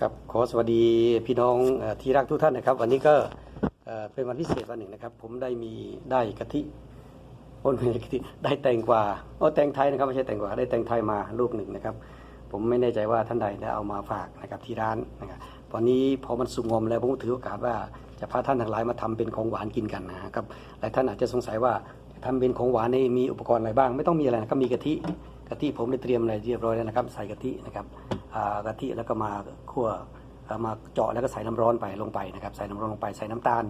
ครับขอสวัสดีพี่น้องอที่รักทุกท่านนะครับ วันนี้ก็เป็นวันพิเศษวันหนึ่งนะครับ ผมได้มีได้กะทิโอ้ไม่ใช่กะทิได้แตงกวาโอ้แตงไทยนะครับไม่ใช่แตงกวาได้แตงไทยมาลูกหนึ่งนะครับ ผมไม่แน่ใจว่าท่านใดได้เอามาฝากนะครับที่ร้านนะครับวันนี้พอมันสุกงอมแล้วผมถือโอกาสว่าจะพาท่านทั้งหลายมาทำเป็นของหวานกินกันนะครับหลายท่านอาจจะสงสัยว่าจะทำเป็นของหวานนี่มีอุปกรณ์อะไรบ้าง ไม่ต้องมีอะไรนะครับมีกะทิกะทิผมได้เตรียมอะไรเรียบร้อยแล้วนะครับ ใส่กะทินะครับ กะทิแล้วก็มาคั่วมาเจาะแล้วก็ใส่น้ำร้อนไปลงไปนะครับใส่น้ำร้อนลงไปใส่น้ำตาล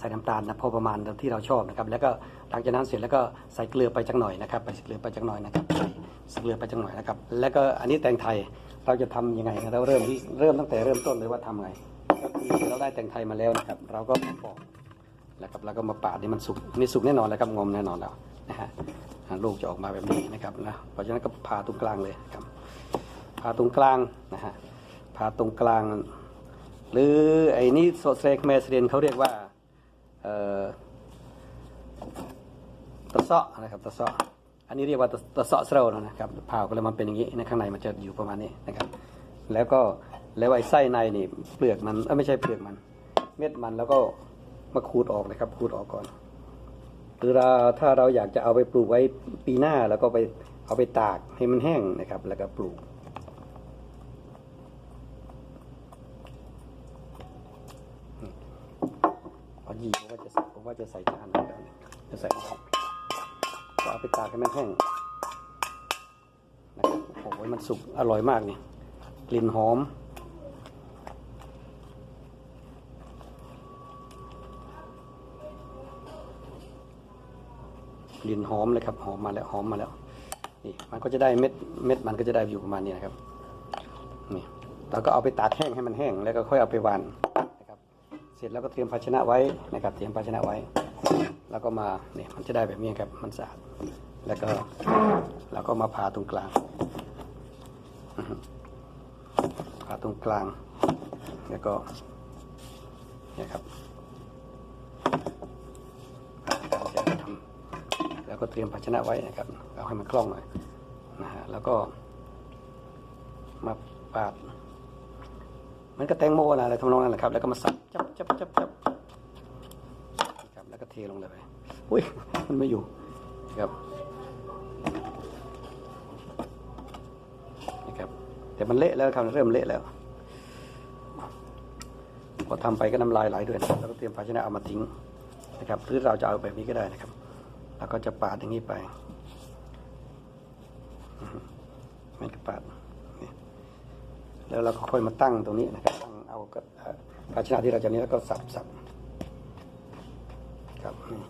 ใส่น้ำตาลนะพอประมาณที่เราชอบนะครับ แล้วก็หลังจากนั้นเสร็จแล้วก็ใส่เกลือไปจักหน่อยนะครับใส่เกลือไปจักหน่อยนะครับใส่เกลือไปจักหน่อยนะครับ แล้วก็อันนี้แตงไทยเราจะทำยังไงเราเริ่มที่เริ่มตั้งแต่เริ่มต้นเลยว่าทำไงก็คือเราได้แตงไทยมาแล้วนะครับ เราก็ปอกแล้วครับแล้วก็มาปาดนี่มันสุกนี่สุกแน่นอนแล้วครับงอมแน่นอนแล้วนะฮะลูกจะออกมาแบบนี้นะครับนะเพราะฉะนั้นก็ผ่าตรงกลางเลยครับ ผ่าตรงกลางนะฮะผ่าตรงกลาง หรือไอ้นี่โซเซกเมสเรียนเขาเรียกว่าเอ่อตะเซาะนะครับตะเซาะอันนี้เรียกว่าตะตะเซาะเสรานะครับผ่าก็เลยมันเป็นอย่างนี้ในข้างในมันจะอยู่ประมาณนี้นะครับแล้วก็แล้วไอ้ไส้ในนี่เปลือกมันไม่ใช่เปลือกมัน เม็ดมันแล้วก็มาขูดออกนะครับขูดออกก่อนหรือเราถ้าเราอยากจะเอาไปปลูกไว้ปีหน้าแล้วก็ไปเอาไปตากให้มันแห้งนะครับ แล้วก็ปลูกายีผมว่าจะใส่ผมว่าจะใส่จานนะครับจะใส่ก็เอาไปตากให้มันแห้งนะครับโอ้โหมันสุกอร่อยมากเนี่ยกลิ่นหอมกลิ่นหอมเลยครับหอมมาแล้วหอมมาแล้วนี่มันก็จะได้เม็ดเม็ดมันก็จะได้อยู่ประมาณนี้นะครับนี่เราก็เอาไปตากแห้งให้มันแห้งแล้วก็ค่อยเอาไปวาน เสร็จแล้วก็เตรียมภาชนะไว้นะครับ เตรียมภาชนะไว้ แล้วก็มาเนี่ยมันจะได้แบบนี้ครับ มันสะอาด แล้วก็เราก็มาผ่าตรงกลางผ่าตรงกลาง แล้วก็เนี่ยครับแล้วก็เตรียมภาชนะไว้นะครับเอาให้มันคล่องหน่อยนะฮะแล้วก็มาปาด มันก็แตงโมนะอะไรทำนองนั้นแหละครับ แล้วก็มาสับจับจับจับจับครับ แล้วก็เทลงเลยอุ้ย มันไม่อยู่ครับนี่ครับ แต่มันเละแล้วครับเริ่มเละแล้วพอทำไปก็น้ำลายไหลด้วยนะครับแล้วก็เตรียมภาชนะเอามาทิ้งนะครับหรือเราจะเอาแบบนี้ก็ได้นะครับ แล้วก็จะปาดอย่างนี้ไปไม่ก็ปาด แล้วเราก็ค่อยมาตั้งตรงนี้นะครับตั้งเอากับภาชนะที่เราจะนี้แล้วก็สับสับครับนี่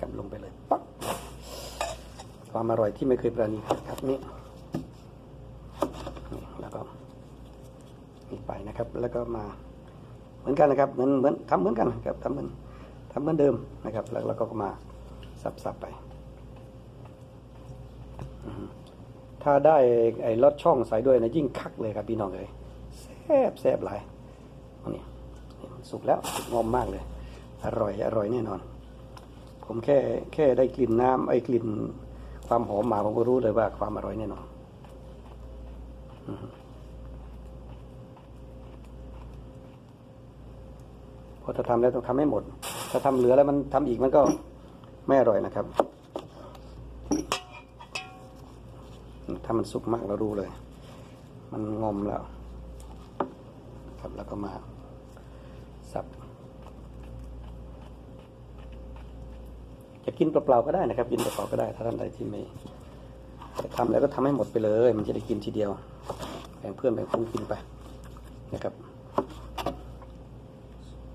ครับลงไปเลยปั๊กความอร่อยที่ไม่เคยประณีครับครับนี่นี่แล้วก็นี่ไปนะครับ แล้วก็มาเหมือนกันนะครับเหมือนเหมือนทำเหมือนกันครับทำเหมือนทำเหมือนเดิมนะครับ แล้วเราก็มาสับสับไป ถ้าได้ไอ้ลอดช่องใส่ด้วยนะยิ่งคักเลยครับพี่น้องเลยแซ่บแซ่บหลายอันนี้สุกแล้วงอมมากเลย อร่อยอร่อยแน่นอน ผมแค่แค่ได้กลิ่นน้ำไอ้กลิ่นความหอมมาผมก็รู้เลยว่าความอร่อยแน่นอนพอถ้าทำแล้วต้องทำให้หมด ถ้าทำเหลือแล้วมันทำอีกมันก็ไม่อร่อยนะครับ ถ้ามันสุกมากเรารู้เลย มันงมแล้ว ครับแล้วก็มาสับจะกินเปล่าๆก็ได้นะครับ กินเปล่าๆก็ได้ ถ้าท่านใดที่ไม่แต่ทำแล้วก็ทำให้หมดไปเลย มันจะได้กินทีเดียวแบ่งเพื่อนแบ่งฟุ้งกินไปนะครับ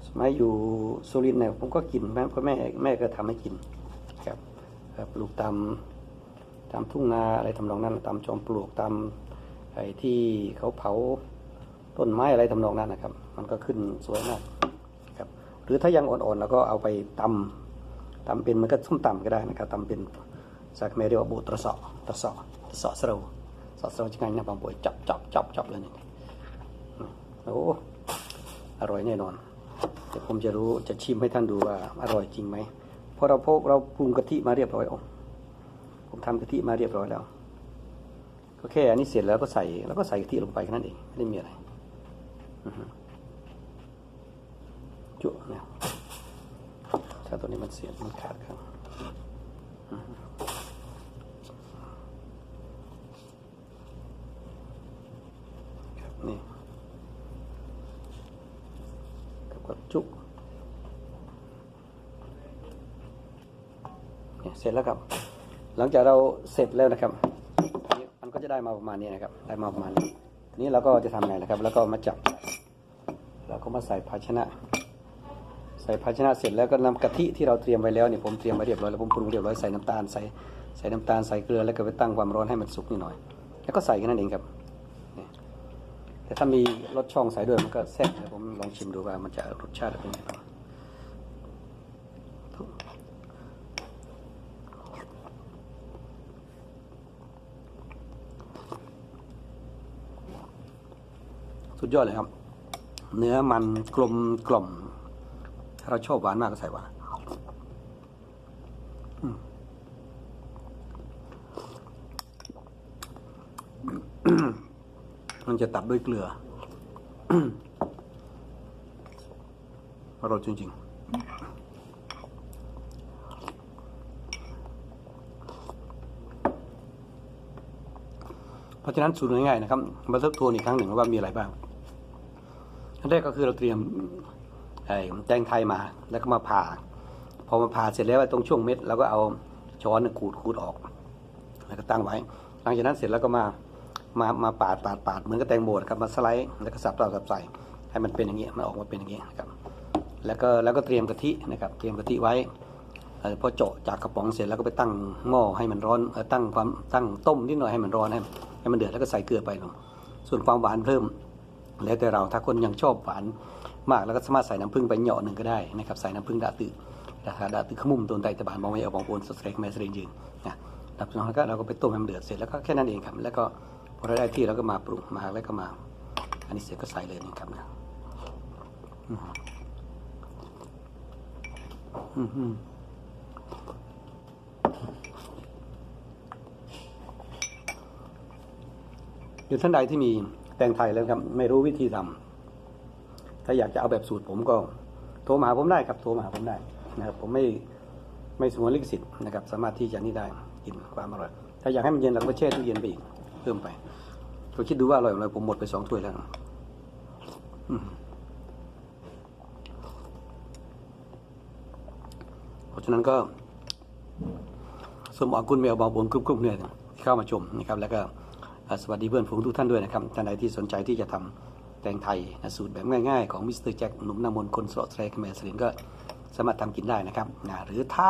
สมัยอยู่สุรินทร์เนี่ยผมก็กินแม่พ่อแม่แม่ก็ทำให้กินครับ ครับปลูกตาม ตามทุ่งนาอะไรทำนองนั้น ตามจอมปลวกตามไอ้ที่เขาเผาต้นไม้อะไรทำนองนั้นนะครับ มันก็ขึ้นสวยมากครับ หรือถ้ายังอ่อนๆเราก็เอาไปตำตำเป็นมันก็ส้มตำก็ได้นะครับตำเป็นสักเมเรียกว่าบุตรสาะตะเสาะตะเสาะเสราเสาะเสราจะไงนะบางป่วยจับจับจับจับเลยนี่โอ้อร่อยแน่นอนแต่ผมจะรู้จะชิมให้ท่านดูว่าอร่อยจริงไหมเพราะเราพกเราปรุงกะทิมาเรียบร้อยอ๋อ ผมทำกะทิมาเรียบร้อยแล้ว ก็แค่อันนี้เสร็จแล้วก็ใส่แล้วก็ใส่กะทิลงไปแค่นั้นเองไม่ได้มีอะไรจุเนี่ยถ้าตัวนี้มันเสียมันขาดครับนี่กับกับจุเนี่ยเสร็จแล้วครับ หลังจากเราเสร็จแล้วนะครับนี่มันก็จะได้มาประมาณนี้นะครับ ได้มาประมาณนี้ทีนี้เราก็จะทำไงนะครับ แล้วก็มาจับ เราก็มาใส่ภาชนะ ใส่ภาชนะเสร็จแล้วก็นำกะทิที่เราเตรียมไว้แล้วเนี่ยผมเตรียมไว้เรียบร้อยแล้วผมปรุงเรียบร้อยใส่น้ำตาลใส่ใส่น้ำตาลใส่เกลือแล้วก็ไปตั้งความร้อนให้มันสุกนิดหน่อย แล้วก็ใส่แค่นั้นเองครับแต่ถ้ามีรสช่องใส่ด้วยมันก็แซ่บเดี๋ยวผมลองชิมดูว่ามันจะรสชาติเป็นยังไง สุดยอดเลยครับ เนื้อมันกลมกล่อม ถ้าเราชอบหวานมากก็ใส่หวานมมันจะตัดด้วยเกลืออร่อยจริงๆเพราะฉะนั้นสูตรง่ายๆนะครับ มาทบทวนอีกครั้งหนึ่งว่ามีอะไรบ้าง อันแรกก็คือเราเตรียมแตงไทยมาแล้วก็มาผ่า พอมาผ่าเสร็จแล้วตรงช่วงเม็ดเราก็เอาช้อนขูดขูดออก แล้วก็ตั้งไว้ หลังจากนั้นเสร็จแล้วก็มามามาปาดปาดปาดเหมือนกับแตงโมนะครับมาสไลด์แล้วก็สับเราสับใส่ให้มันเป็นอย่างนี้มันออกมาเป็นอย่างนี้นะครับ แล้วก็แล้วก็เตรียมกะทินะครับ เตรียมกะทิไว้พอเจาะจากกระป๋องเสร็จแล้วก็ไปตั้งหม้อให้มันร้อนตั้งความตั้งต้มนิดหน่อยให้มันร้อนให้ให้มันเดือดแล้วก็ใส่เกลือไปลงส่วนความหวานเพิ่ม แล้วแต่เราถ้าคนยังชอบหวานมากแล้วก็สามารถใส่น้ำผึ้งไปเหยาะหนึ่งก็ได้นะครับใส่น้ำผึ้งดาตือราคาดาตือขมุ่มตัวไตตะบานมองไม่เอาบองโอนสดเสกแม่สริงยืนนะดับแล้วก็เราก็ไปต้มให้มันเดือดเสร็จแล้วก็แค่นั้นเองครับแล้วก็พอเราได้ที่เราก็มาปรุงมาแล้วก็มา อันนี้เสร็จก็ใส่เลยนะครับนะอืมอืมอือยู่ท่านใดที่มี แตงไทยแล้วครับ ไม่รู้วิธีทำถ้าอยากจะเอาแบบสูตรผมก็ โทรมาหาผมได้ครับ โทรมาหาผมได้นะครับผมไม่ไม่สงวนลิขสิทธิ์นะครับ สามารถที่จะนี่ได้กินความอร่อย ถ้าอยากให้มันเย็นเราก็แช่ตู้เย็นไปอีกเพิ่มไปก็คิดดูว่าอร่อยอะไรผมหมดไปสองถ้วยแล้วเพราะฉะนั้นก็สมอกุลเมลบาบนกรุ๊ปๆเนี่ยเข้ามาชมนะครับ แล้วก็ สวัสดีเพื่อนฝูงทุกท่านด้วยนะครับท่านใดที่สนใจที่จะทำแตงไทยนะสูตรแบบง่ายๆของมิสเตอร์แจ็คหนุ่มนามนคนสระแสรคแมสลินก็สามารถทำกินได้นะครับนะหรือถ้า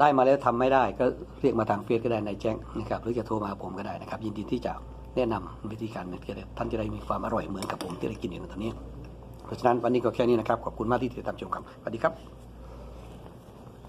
ได้มาแล้วทำไม่ได้ก็เรียกมาทางเฟซก็ได้ในแจ็คนะครับหรือจะโทรมาหาผมก็ได้นะครับ ยินดีที่จะแนะนำวิธีการเนี่ยท่านจะได้มีความอร่อยเหมือนกับผมที่ได้กินอยู่ในตอนนี้ เพราะฉะนั้นวันนี้ก็แค่นี้นะครับ ขอบคุณมากที่ติดตามชมครับสวัสดีครับ